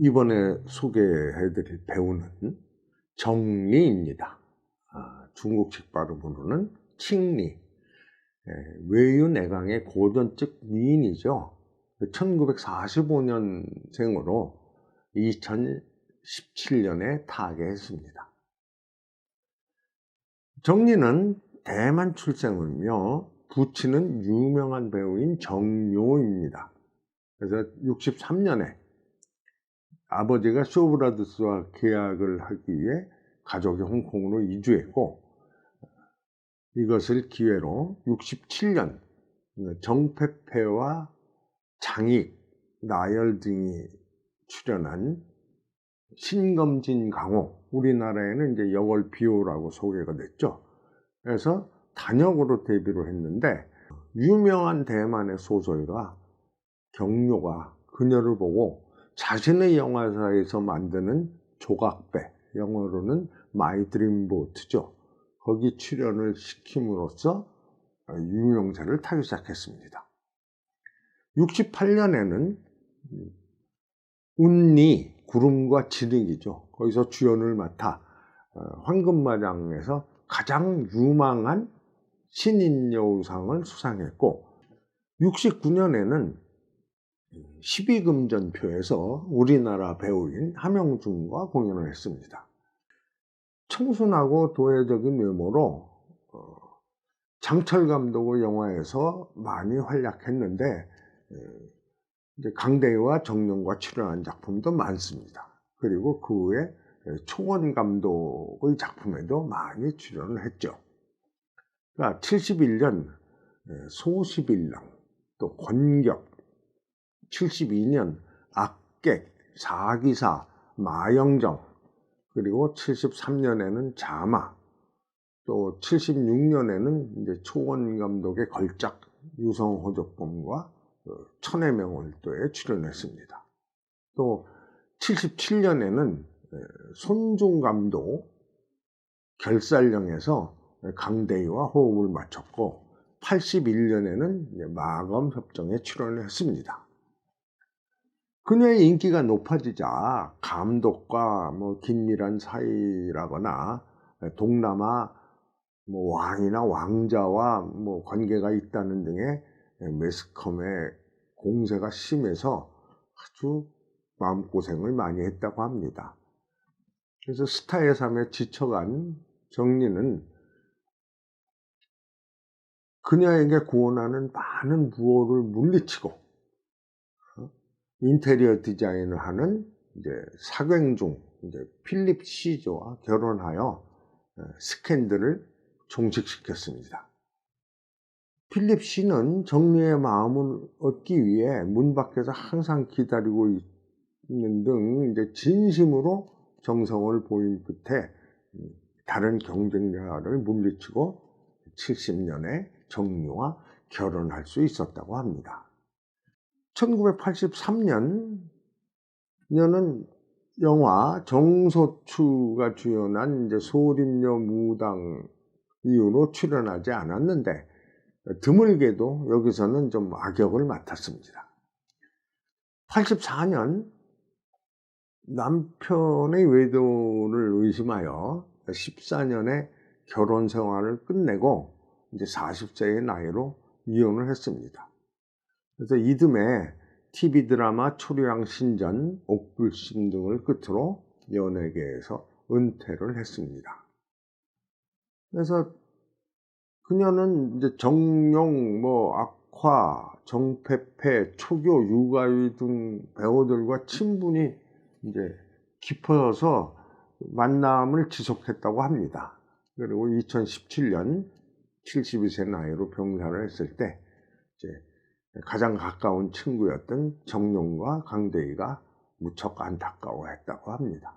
이번에 소개해드릴 배우는 정리입니다. 아, 중국식 발음으로는 칭리. 예, 외유내강의 고전적 미인이죠. 1945년생으로 2017년에 타계했습니다. 정리는 대만 출생이며 부친은 유명한 배우인 정요입니다. 그래서 63년에 아버지가 쇼브라드스와 계약을 하기 위해 가족이 홍콩으로 이주했고 이것을 기회로 67년 정페페와 장익, 나열 등이 출연한 신검진 강호 우리나라에는 이제 여월 비호라고 소개가 됐죠. 그래서 단역으로 데뷔를 했는데 유명한 대만의 소설가 경료가 그녀를 보고 자신의 영화사에서 만드는 조각배, 영어로는 마이 드림보트죠. 거기 출연을 시킴으로써 유명세를 타기 시작했습니다. 68년에는 운니, 구름과 진흙이죠. 거기서 주연을 맡아 어, 황금마장에서 가장 유망한 신인 여우상을 수상했고 69년에는 12금전표에서 우리나라 배우인 함영준과 공연을 했습니다. 청순하고 도회적인 외모로 어, 장철 감독의 영화에서 많이 활약했는데 어, 강대희와 정룡과 출연한 작품도 많습니다. 그리고 그 후에 초원 감독의 작품에도 많이 출연을 했죠. 그러니까 71년 소시빌랑, 또 권격, 72년 악객, 사기사, 마영정, 그리고 73년에는 자마, 또 76년에는 이제 초원 감독의 걸작 유성호적범과 그 천의 명월도에 출연했습니다. 또 77년에는 손중 감독 결살령에서 강대희와 호흡을 맞췄고 81년에는 마검 협정에 출연을 했습니다. 그녀의 인기가 높아지자 감독과 뭐 긴밀한 사이라거나 동남아 뭐 왕이나 왕자와 뭐 관계가 있다는 등의 매스컴의 공세가 심해서 아주 마음고생을 많이 했다고 합니다. 그래서 스타의 삶에 지쳐간 정리는 그녀에게 구원하는 많은 부호를 물리치고 인테리어 디자인을 하는 이제 사경중 이제 필립 시조와 결혼하여 어, 스캔들을 종식시켰습니다. 필립 씨는 정리의 마음을 얻기 위해 문 밖에서 항상 기다리고 있는 등 이제 진심으로 정성을 보인 끝에 음, 다른 경쟁자를 물리치고 70년에 정리와 결혼할 수 있었다고 합니다. 1983년 녀는 영화 정소추가 주연한 이제 소림녀 무당 이후로 출연하지 않았는데 드물게도 여기서는 좀 악역을 맡았습니다. 84년 남편의 외도를 의심하여 14년의 결혼 생활을 끝내고 이제 40세의 나이로 이혼을 했습니다. 그래서 이듬해 TV 드라마 초류양 신전, 옥불신 등을 끝으로 연예계에서 은퇴를 했습니다. 그래서 그녀는 이제 정용, 뭐 악화, 정페페, 초교, 유가위 등 배우들과 친분이 이제 깊어서 만남을 지속했다고 합니다. 그리고 2017년 72세 나이로 병사를 했을 때 이제 가장 가까운 친구였던 정용과 강대희가 무척 안타까워했다고 합니다.